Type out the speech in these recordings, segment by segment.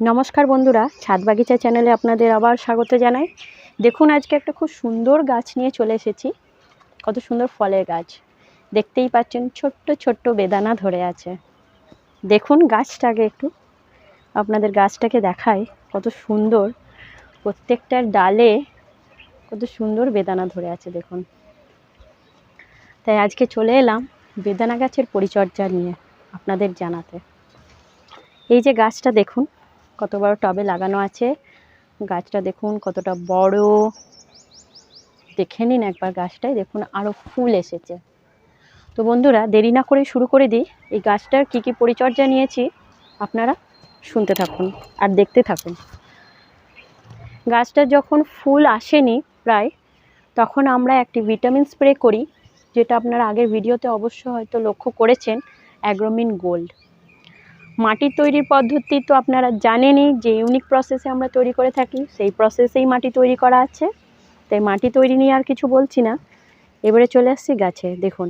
নমস্কার বন্ধুরা ছাদ বাগিচা চ্যানেলে আপনাদের আবার স্বাগত জানাই। দেখুন, আজকে একটা খুব সুন্দর গাছ নিয়ে চলে এসেছি। কত সুন্দর ফলের গাছ। দেখতেই পাচ্ছেন, ছোট্ট ছোট্ট বেদানা ধরে আছে। দেখুন, গাছটাকে একটু, আপনাদের গাছটাকে দেখাই। কত সুন্দর প্রত্যেকটার ডালে কত সুন্দর বেদানা ধরে আছে, দেখুন। তাই আজকে চলে এলাম বেদানা গাছের পরিচর্যা নিয়ে আপনাদের জানাতে। এই যে গাছটা, দেখুন কত বড় টবে লাগানো আছে। গাছটা দেখুন কতটা বড়। দেখে নিন একবার গাছটাই দেখুন আরও ফুল এসেছে। তো বন্ধুরা, দেরি না করে শুরু করে দিই। এই গাছটার কী কী পরিচর্যা নিয়েছি আপনারা শুনতে থাকুন আর দেখতে থাকুন। গাছটা যখন ফুল আসেনি প্রায়, তখন আমরা একটি ভিটামিন স্প্রে করি, যেটা আপনারা আগের ভিডিওতে অবশ্য হয়তো লক্ষ্য করেছেন, অ্যাগ্রোমিন গোল্ড। মাটির তৈরির পদ্ধতি তো আপনারা জানেনই যে ইউনিক প্রসেসে আমরা তৈরি করে থাকি, সেই প্রসেসেই মাটি তৈরি করা আছে। তাই মাটি তৈরি নিয়ে আর কিছু বলছি না। এবারে চলে আসছি গাছে, দেখুন।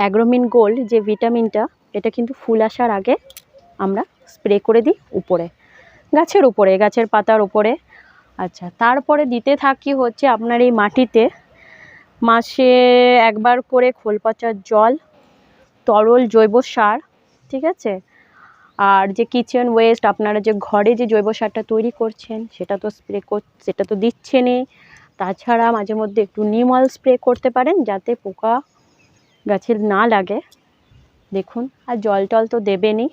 অ্যাগ্রোমিন গোল্ড যে ভিটামিনটা এটা কিন্তু ফুল আসার আগে আমরা স্প্রে করে দিই উপরে, গাছের উপরে, গাছের পাতার উপরে। আচ্ছা তারপরে দিতে থাকি হচ্ছে আপনার এই মাটিতে মাসে একবার করে খোল পচার জল, তরল জৈব সার, ঠিক আছে? আর যে কিচেন ওয়েস্ট আপনারা যে ঘরে যে জৈব সারটা তৈরি করছেন, সেটা তো স্প্রে কর, সেটা তো দিচ্ছেনই। তাছাড়া মাঝে মধ্যে একটু নিম অয়েল স্প্রে করতে পারেন, যাতে পোকা গাছের না লাগে। দেখুন, আর জল টল তো দেবেনই।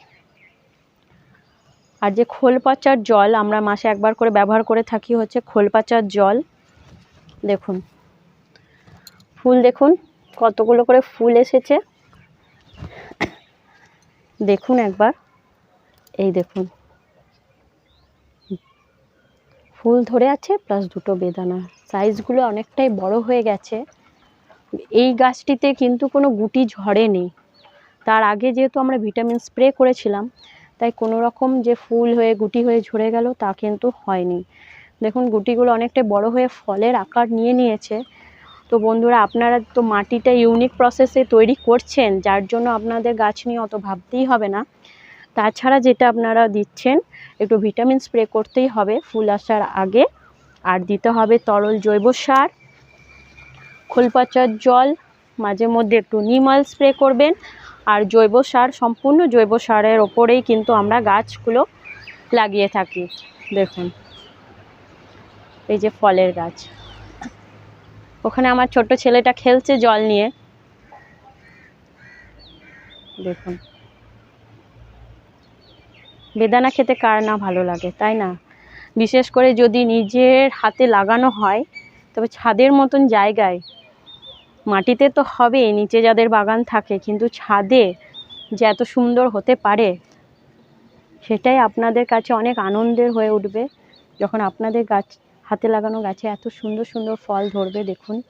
আর যে খোল পচার জল, আমরা মাসে একবার করে ব্যবহার করে থাকি, হচ্ছে খোল পচার জল। দেখুন, ফুল দেখুন, কতগুলো করে ফুল এসেছে। দেখুন একবার। এই দেখুন। ফুল ধরে আছে প্লাস দুটো বেদানা। সাইজগুলো অনেকটাই বড় হয়ে গেছে। এই গাছটিতে কিন্তু কোনো গুটি ঝরেনি তার আগে যেহেতু আমরা ভিটামিন স্প্রে করেছিলাম, তাই কোনো রকম যে ফুল হয়ে, গুটি হয়ে ঝরে গেল তা কিন্তু হয়নি। দেখুন, গুটিগুলো অনেকটাই বড় হয়ে ফলের আকার নিয়ে নিয়েছে। তো বন্ধুরা, আপনারা তো মাটিটা ইউনিক প্রসেসে তৈরি করছেন, যার জন্য আপনাদের গাছ নিয়ে অত ভাবতেই হবে না। তাছাড়া যেটা আপনারা দিচ্ছেন, একটু ভিটামিন স্প্রে করতেই হবে ফুল আসার আগে। আর দিতে হবে তরল জৈব সার, খোলপচার জল, মাঝে মধ্যে একটু নিমাল স্প্রে করবেন। আর জৈব সার, সম্পূর্ণ জৈব সারের ওপরেই কিন্তু আমরা গাছগুলো লাগিয়ে থাকি। দেখুন, এই যে ফলের গাছ। ওখানে আমার ছোট ছেলেটা খেলছে জল নিয়ে। দেখুন। বেদানা খেতে কার না ভালো লাগে, তাই না? বিশেষ করে যদি নিজের হাতে লাগানো হয়, তবে ছাদের মতন জায়গায়। মাটিতে তো হবে, নিচে যাদের বাগান থাকে, কিন্তু ছাদে যে এত সুন্দর হতে পারে, সেটাই আপনাদের কাছে অনেক আনন্দের হয়ে উঠবে, যখন আপনাদের গাছ, হাতে লাগানো গাছে এত সুন্দর সুন্দর ফল ধরবে, দেখুন।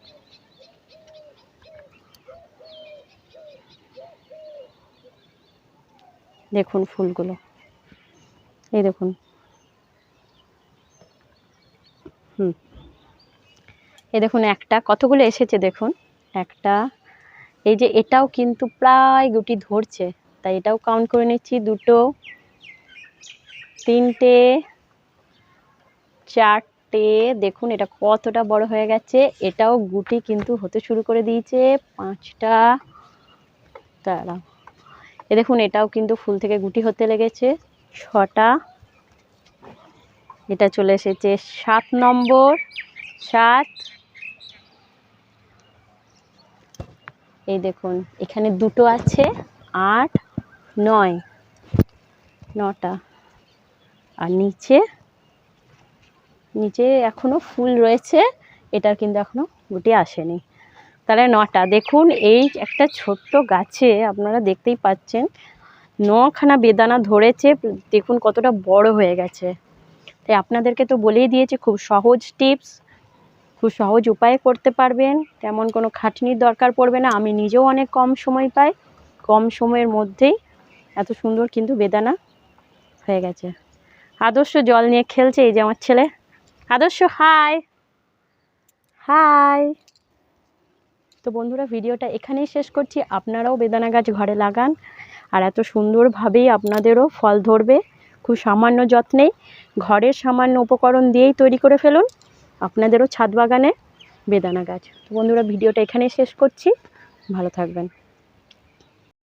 দেখুন ফুলগুলো। এই দেখুন। হুম। এই দেখুন একটা, কতগুলো এসেছে দেখুন? একটা, এই যে এটাও কিন্তু প্রায় গুটি ধরছে, তাই এটাও কাউন্ট করে নিচ্ছি, দুটো, তিনটে, চারটে, দেখুন এটা কতটা বড় হয়ে গেছে, এটাও গুটি কিন্তু হতে শুরু করে দিয়েছে, পাঁচটা তারা এ দেখুন এটাও কিন্তু ফুল থেকে গুটি হতে লেগেছে। ছটা। এটা চলে এসেছে সাত নম্বর, সাত। এই দেখুন, এখানে দুটো আছে, আট, নয়। নটা। আর নিচে নিচে এখনও ফুল রয়েছে, এটার কিন্তু এখনও গুটি আসেনি। তাহলে নটা। দেখুন, এই একটা ছোট্ট গাছে আপনারা দেখতেই পাচ্ছেন নখানা বেদানা ধরেছে, দেখুন কতটা বড় হয়ে গেছে। তাই আপনাদেরকে তো বলেই দিয়েছি, খুব সহজ টিপস, খুব সহজ উপায়ে করতে পারবেন। তেমন কোনো খাটনির দরকার পড়বে না, আমি নিজেও অনেক কম সময় পাই, কম সময়ের মধ্যেই এত সুন্দর কিন্তু বেদানা হয়ে গেছে। আদর্শ জল নিয়ে খেলছে এই যে আমার ছেলে। আদর্শ, হাই! হাই! তো বন্ধুরা, ভিডিওটা এখানেই শেষ করছি। আপনারাও বেদানা গাছ ঘরে লাগান। আর এত সুন্দরভাবেই আপনাদেরও ফল ধরবে। খুব সামান্য যত্নেই ঘরের সামান্য উপকরণ দিয়েই তৈরি করে ফেলুন আপনাদেরও ছাদ বাগানে বেদানা গাছ। তো বন্ধুরা, ভিডিওটা এখানেই শেষ করছি। ভালো থাকবেন।